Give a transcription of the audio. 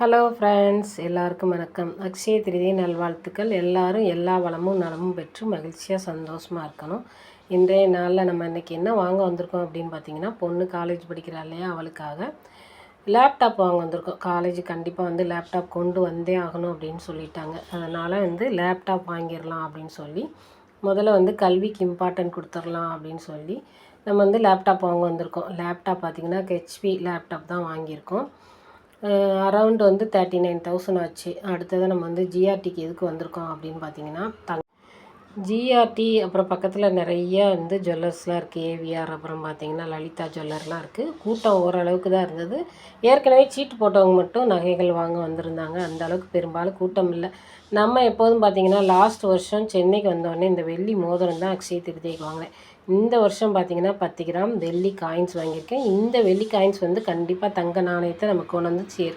Hello friends எல்லாருக்கும் வணக்கம். அக்ஷய திருதி நல்வாழ்த்துக்கள். எல்லாரும் எல்லா வளமும் நலமும் பெற்று மகிழ்ச்சியாக சந்தோஷமாக இருக்கணும். இன்றைய நாளில் நம்ம இன்றைக்கி என்ன வாங்க வந்திருக்கோம் அப்படின்னு பார்த்தீங்கன்னா பொண்ணு காலேஜ் படிக்கிறா இல்லையா அவளுக்காக லேப்டாப் வாங்க வந்திருக்கோம். காலேஜ் கண்டிப்பாக வந்து லேப்டாப் கொண்டு வந்தே ஆகணும் அப்படின்னு சொல்லிட்டாங்க. அதனால் வந்து லேப்டாப் வாங்கிடலாம் அப்படின்னு சொல்லி முதல்ல வந்து கல்விக்கு இம்பார்ட்டன்ட் கொடுத்துர்லாம் அப்படின்னு சொல்லி நம்ம வந்து லேப்டாப் வாங்க வந்திருக்கோம். லேப்டாப் பார்த்திங்கன்னா ஹெச்பி லேப்டாப் தான் வாங்கியிருக்கோம். அரௌண்ட் வந்து தேர்ட்டி நைன் தௌசண்ட் ஆச்சு. அடுத்தது நம்ம வந்து ஜிஆர்டிக்கு எதுக்கு வந்திருக்கோம் அப்படின்னு பார்த்தீங்கன்னா தங் ஜிஆர்டி அப்புறம் பக்கத்தில் நிறைய வந்து ஜுவல்லர்ஸ்லாம் இருக்குது ஏவிஆர் அப்புறம் பார்த்தீங்கன்னா லலிதா ஜுவல்லர்லாம் இருக்குது கூட்டம் ஓரளவுக்கு தான் இருந்தது. ஏற்கனவே சீட்டு போட்டவங்க மட்டும் நகைகள் வாங்க வந்திருந்தாங்க. அந்த அளவுக்கு பெரும்பாலும் கூட்டம் இல்லை. நம்ம எப்போதும் பார்த்தீங்கன்னா லாஸ்ட் வருஷம் சென்னைக்கு வந்தோடனே இந்த வெள்ளி மோதிரம் தான் அக்ஷய திருதிக்கு வாங்கினேன். இந்த வருஷம் பார்த்தீங்கன்னா பத்து கிராம் வெள்ளி காயின்ஸ் வாங்கியிருக்கேன். இந்த வெள்ளி காயின்ஸ் வந்து கண்டிப்பாக தங்க நாணயத்தை நம்ம கொண்டு வந்து சேர்க்கும்